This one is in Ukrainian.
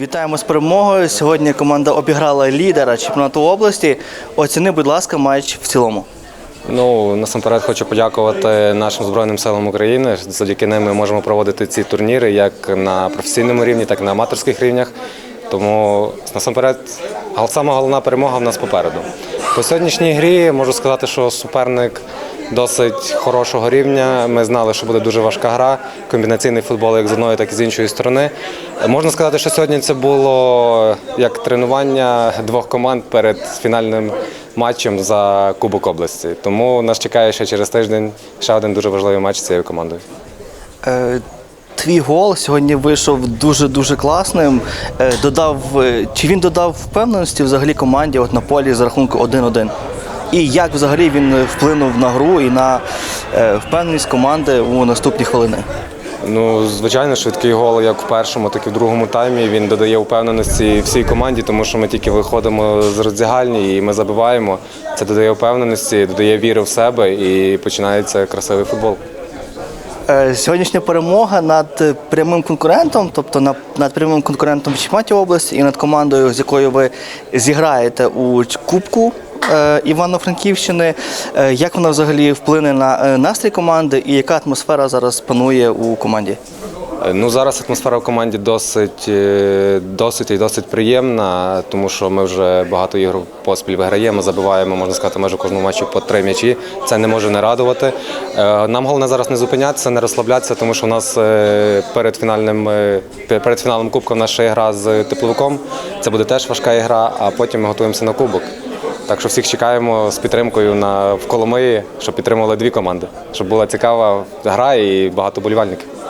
Вітаємо з перемогою. Сьогодні команда обіграла лідера чемпіонату області. Оціни, будь ласка, матч в цілому. Ну насамперед хочу подякувати нашим збройним силам України. Завдяки ним ми можемо проводити ці турніри як на професійному рівні, так і на аматорських рівнях. Тому насамперед сама головна перемога в нас попереду. По сьогоднішній грі можу сказати, що суперник досить хорошого рівня. Ми знали, що буде дуже важка гра, комбінаційний футбол як з одної, так і з іншої сторони. Можна сказати, що сьогодні це було як тренування двох команд перед фінальним матчем за Кубок області. Тому нас чекає ще через тиждень ще один дуже важливий матч цією командою. Е, Твій гол сьогодні вийшов дуже-дуже класним. Е, Додав, е, чи він додав впевненості взагалі команді от на полі з рахунку 1-1? І як взагалі він вплинув на гру і на е, впевненість команди у наступні хвилини? Ну, звичайно, швидкий гол як в першому, так і в другому таймі. Він додає впевненості всій команді, тому що ми тільки виходимо з роздягальні і ми забиваємо. Це додає впевненості, додає віри в себе і починається красивий футбол. Е, Сьогоднішня перемога над е, прямим конкурентом, тобто на- над прямим конкурентом в чемпіонаті області і над командою, з якою ви зіграєте у Кубку е, Івано-Франківщини. Е, Як вона взагалі вплине на е, настрій команди і яка атмосфера зараз панує у команді? Е, Ну зараз атмосфера в команді досить, е, досить і досить приємна, тому що ми вже багато ігор поспіль виграємо, забиваємо, можна сказати, майже в кожному матчі по три м'ячі. Це не може не радувати. Е, Нам головне зараз не зупинятися, не розслаблятися, тому що у нас е, перед фінальним е, перед фіналом кубка є гра з тепловиком. Це буде теж важка ігра, а потім ми готуємося на кубок. Так що всіх чекаємо з підтримкою на в Коломиї, щоб підтримували дві команди, щоб була цікава гра і багато болівальників.